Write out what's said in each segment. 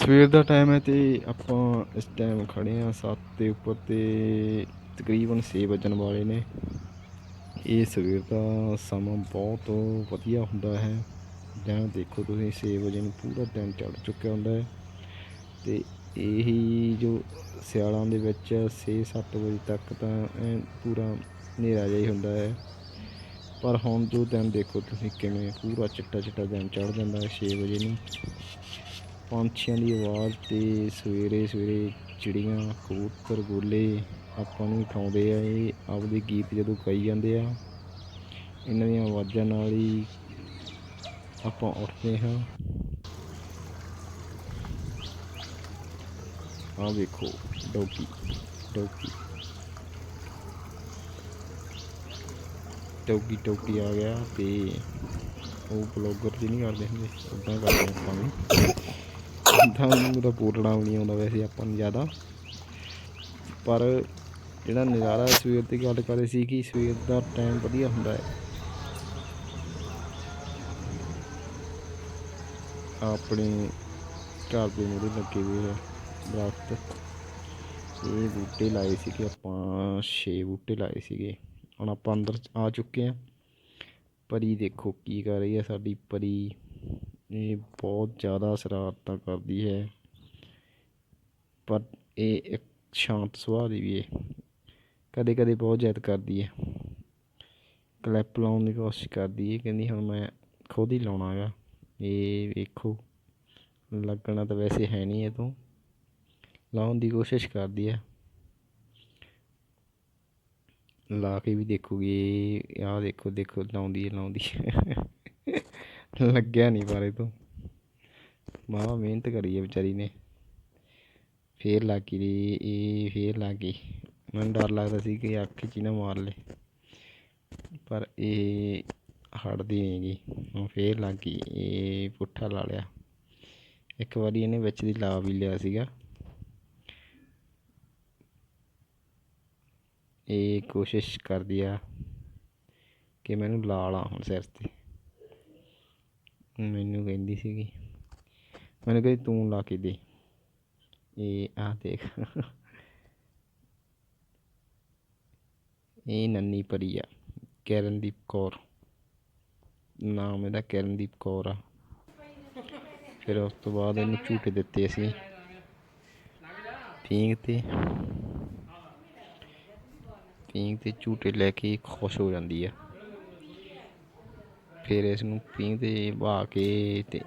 ਸਵੇਰ ਦਾ ਟਾਈਮ ਹੈ ਤੇ ਆਪਾਂ ਇਸ ਟਾਈਮ ਖੜੇ ਆ ਸੱਤ ਦੇ ਉੱਪਰ ਤੇ ਤਕਰੀਬਨ 6 ਵੱਜਣ ਵਾਲੇ ਨੇ। ਇਹ ਸਵੇਰ ਦਾ ਸਮਾਂ ਬਹੁਤ ਵਧੀਆ ਹੁੰਦਾ ਹੈ। ਜਾਂ ਦੇਖੋ ਤੁਸੀਂ 6 ਵਜੇ ਨੂੰ ਪੂਰਾ ਦਿਨ ਚੜ ਚੁੱਕਿਆ ਹੁੰਦਾ ਹੈ। ਤੇ ਇਹੀ ਜੋ ਸਿਆਲਾਂ ਦੇ ਵਿੱਚ 6-7 ਵਜੇ ਤੱਕ ਤਾਂ ਪੂਰਾ ਹਨੇਰਾ ਜਿਹਾ ਹੀ ਹੁੰਦਾ ਹੈ। ਪਰ ਹੁਣ ਜੋ ਦਿਨ ਦੇਖੋ ਤੁਸੀਂ ਕਿਵੇਂ ਪੂਰਾ ਚਿੱਟਾ ਚਿੱਟਾ ਦਿਨ ਚੜ ਜਾਂਦਾ ਹੈ 6 ਵਜੇ ਨੂੰ। ਪੰਛੀਆਂ ਦੀ ਆਵਾਜ਼ ਤੇ ਸਵੇਰੇ ਸਵੇਰੇ ਚਿੜੀਆਂ, ਕਬੂਤਰ, ਗੋਲੇ ਆਪਾਂ ਨੂੰ ਉਠਾਉਂਦੇ ਆ। ਇਹ ਆਪਦੇ ਗੀਤ ਜਦੋਂ ਗਾਈ ਜਾਂਦੇ ਆ, ਇਹਨਾਂ ਦੀਆਂ ਆਵਾਜ਼ਾਂ ਨਾਲ ਹੀ ਆਪਾਂ ਉੱਠਦੇ ਹਾਂ। ਆਹ ਵੇਖੋ ਡੋਕੀ ਡੌਗੀ। ਡੌਗੀ ਡੌਗੀ ਆ ਗਿਆ ਤੇ ਉਹ ਬਲੌਗਰ ਜੀ ਨਹੀਂ ਕਰਦੇ ਹੁੰਦੇ ਉਦਾਂ ਕਰਦੇ ਆਪਾਂ ਵੀ। ਤਾਂ ਤਾਂ ਬੋਲਣਾ ਵੀ ਨਹੀਂ ਆਉਂਦਾ ਵੈਸੇ ਆਪਾਂ ਨੂੰ ਜ਼ਿਆਦਾ। ਪਰ ਜਿਹੜਾ ਨਜ਼ਾਰਾ ਸਵੇਰ ਦੀ ਗੱਲ ਕਰੇ ਸੀ ਕਿ ਸਵੇਰ ਦਾ ਟਾਈਮ ਵਧੀਆ ਹੁੰਦਾ ਹੈ। ਆਪਣੇ ਘਰ ਦੇ ਮੂਹਰੇ ਲੱਗੇ ਹੋਏ ਆ ਦਰਖਤ। ਇਹ ਬੂਟੇ ਲਾਏ ਸੀਗੇ ਆਪਾਂ 6 ਬੂਟੇ ਲਾਏ ਸੀਗੇ। ਹੁਣ ਆਪਾਂ ਅੰਦਰ ਆ ਚੁੱਕੇ ਆ। ਪਰੀ ਦੇਖੋ ਕੀ ਕਰ ਰਹੀ ਹੈ ਸਾਡੀ ਪਰੀ। ਇਹ ਬਹੁਤ ਜ਼ਿਆਦਾ ਸ਼ਰਾਰਤਾਂ ਕਰਦੀ ਹੈ। ਪਰ ਇਹ ਇੱਕ ਸ਼ਾਂਤ ਸੁਭਾਅ ਦੀ ਵੀ ਹੈ ਕਦੇ ਕਦੇ ਬਹੁਤ ਜ਼ਿੱਦ ਕਰਦੀ ਹੈ। ਕਲੈਪ ਲਾਉਣ ਦੀ ਕੋਸ਼ਿਸ਼ ਕਰਦੀ ਹੈ, ਕਹਿੰਦੀ ਹੁਣ ਮੈਂ ਖੁਦ ਹੀ ਲਾਉਣਾ ਹੈਗਾ ਇਹ ਵੇਖੋ, ਲੱਗਣਾ ਤਾਂ ਵੈਸੇ ਹੈ ਨਹੀਂ ਇਹ ਤੋਂ। ਲਾਉਣ ਦੀ ਕੋਸ਼ਿਸ਼ ਕਰਦੀ ਹੈ। ਲਾ ਕੇ ਵੀ ਦੇਖੂਗੀ ਆਹ ਦੇਖੋ ਦੇਖੋ, ਲਾਉਂਦੀ ਹੈ ਲਾਉਂਦੀ ਹੈ। ਲੱਗਿਆ ਨਹੀਂ ਪਰ ਇਹ ਤੋਂ। ਮਾਵਾ ਮਿਹਨਤ ਕਰੀ ਹੈ ਵਿਚਾਰੀ ਨੇ। ਫੇਰ ਲੱਗ ਗਈ ਇਹ ਫੇਰ ਲੱਗ ਗਈ। ਮੈਨੂੰ ਡਰ ਲੱਗਦਾ ਸੀ ਕਿ ਅੱਖ 'ਚ ਨਾ ਮਾਰ ਲੇ। ਪਰ ਇਹ ਹਟਦੀ ਨਹੀਂ ਗਈ ਹੁਣ ਫੇਰ ਲੱਗ ਗਈ, ਇਹ ਪੁੱਠਾ ਲਾ ਲਿਆ। ਇੱਕ ਵਾਰੀ ਇਹਨੇ ਵਿੱਚ ਦੀ ਲਾ ਵੀ ਲਿਆ ਸੀਗਾ। ਇਹ ਕੋਸ਼ਿਸ਼ ਕਰਦੀ ਆ ਕਿ ਮੈਨੂੰ ਲਾ ਲਾ ਹੁਣ ਸਿਰ ਤੇ। ਮੈਨੂੰ ਕਹਿੰਦੀ ਸੀਗੀ। ਮੈਨੂੰ ਕਹਿੰਦੀ, ਤੂੰ ਲਾ ਕੇ ਦੇ। ਇਹ ਆ ਦੇਖ। ਇਹ ਨੰਨੀ ਪਰੀ ਆ, ਕਿਰਨਦੀਪ ਕੌਰ। ਨਾਮ ਇਹਦਾ ਕਿਰਨਦੀਪ ਕੌਰ ਆ। ਫਿਰ ਉਸ ਤੋਂ ਬਾਅਦ ਇਹਨੂੰ ਝੂਟੇ ਦਿੱਤੇ ਅਸੀਂ। ਪੀਂਘ ਤੇ ਪੀਂਘ ਤੇ ਝੂਟੇ ਲੈ ਕੇ ਖੁਸ਼ ਹੋ ਜਾਂਦੀ ਆ। ਫਿਰ ਇਸ ਨੂੰ ਪੀਂਘ ਤੇ ਬਹਾ ਕੇ ਅਤੇ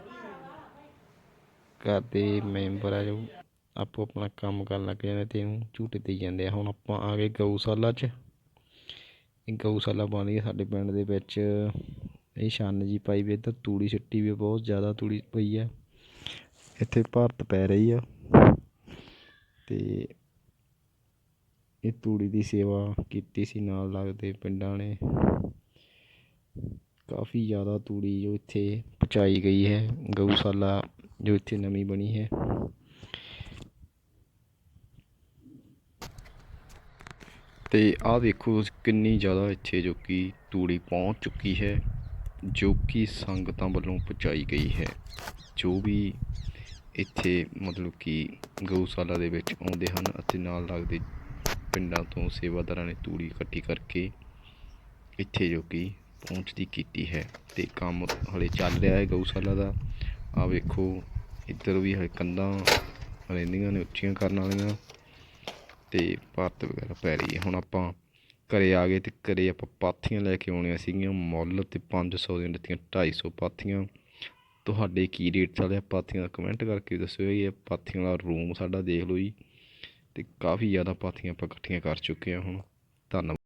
ਘਰ ਦੇ ਮੈਂਬਰ ਆ ਜੋ ਆਪੋ ਆਪਣਾ ਕੰਮ ਕਰਨ ਲੱਗ ਜਾਂਦੇ ਅਤੇ ਇਹਨੂੰ ਝੂਟੇ ਦੇਈ ਜਾਂਦੇ ਆ। ਹੁਣ ਆਪਾਂ ਆ ਗਏ ਗਊਸ਼ਾਲਾ 'ਚ। ਇਹ ਗਊਸ਼ਾਲਾ ਬਣਦੀ ਹੈ ਸਾਡੇ ਪਿੰਡ ਦੇ ਵਿੱਚ। ਇਹ ਛੰਨ ਜੀ ਪਾਈ ਵੀ ਇੱਧਰ ਤੂੜੀ ਸਿੱਟੀ ਵੀ ਬਹੁਤ ਜ਼ਿਆਦਾ ਤੂੜੀ ਪਈ ਆ। ਇੱਥੇ ਭਾਰਤ ਪੈ ਰਹੀ ਆ। ਤੇ ਇਹ ਤੂੜੀ ਦੀ ਸੇਵਾ ਕੀਤੀ ਸੀ ਨਾਲ ਲੱਗਦੇ ਪਿੰਡਾਂ ਨੇ ਕਾਫੀ ਜ਼ਿਆਦਾ ਤੂੜੀ ਜੋ ਇੱਥੇ ਪਹੁੰਚਾਈ ਗਈ ਹੈ, ਗਊਸ਼ਾਲਾ ਜੋ ਇੱਥੇ ਨਵੀਂ ਬਣੀ ਹੈ। ਤੇ ਆਹ ਦੇਖੋ ਕਿੰਨੀ ਜ਼ਿਆਦਾ ਇੱਥੇ ਜੋ ਕਿ ਤੂੜੀ ਪਹੁੰਚ ਚੁੱਕੀ ਹੈ, ਜੋ ਕਿ ਸੰਗਤਾਂ ਵੱਲੋਂ ਪਹੁੰਚਾਈ ਗਈ ਹੈ। ਜੋ ਵੀ ਇੱਥੇ ਮਤਲਬ ਕਿ ਗਊਸ਼ਾਲਾ ਦੇ ਵਿੱਚ ਆਉਂਦੇ ਹਨ, ਅਤੇ ਨਾਲ ਲੱਗਦੇ ਪਿੰਡਾਂ ਤੋਂ ਸੇਵਾਦਾਰਾਂ ਨੇ ਤੂੜੀ ਇਕੱਠੀ ਕਰਕੇ ਇੱਥੇ ਜੋ ਕਿ ਪਹੁੰਚਦੀ ਕੀਤੀ ਹੈ ਤੇ ਕੰਮ ਹਲੇ ਚੱਲ ਰਿਹਾ ਹੈ ਗਊਸ਼ਾਲਾ ਦਾ। ਆ ਵੇਖੋ, ਇੱਧਰ ਵੀ ਹਲੇ ਕੰਧਾਂ ਰਹਿੰਦੀਆਂ ਨੇ, ਉੱਚੀਆਂ ਕਰਨ ਵਾਲੀਆਂ। ਤੇ ਭਾਰਤ ਵਗੈਰਾ ਪੈ ਰਹੀ ਹੈ। ਹੁਣ ਆਪਾਂ ਘਰੇ ਆ ਗਏ ਤੇ ਘਰੇ ਆਪਾਂ ਪਾਥੀਆਂ ਲੈ ਕੇ ਆਉਣੀਆਂ ਸੀਗੀਆਂ। ਮੁੱਲ ਤੇ 500 ਦੀਆਂ ਦਿੱਤੀਆਂ 250 ਪਾਥੀਆਂ। ਤੁਹਾਡੇ ਕੀ ਰੇਟ ਚੱਲਿਆ ਪਾਥੀਆਂ ਦਾ ਕਮੈਂਟ ਕਰਕੇ ਦੱਸਿਓ ਇਹ ਪਾਥੀਆਂ ਵਾਲਾ ਰੂਮ ਸਾਡਾ ਦੇਖ ਲਓ ਜੀ। ਤੇ ਕਾਫੀ ਜ਼ਿਆਦਾ ਪਾਥੀਆਂ ਆਪਾਂ ਇਕੱਠੀਆਂ ਕਰ ਚੁੱਕੇ ਹਾਂ ਹੁਣ। ਧੰਨਵਾਦ।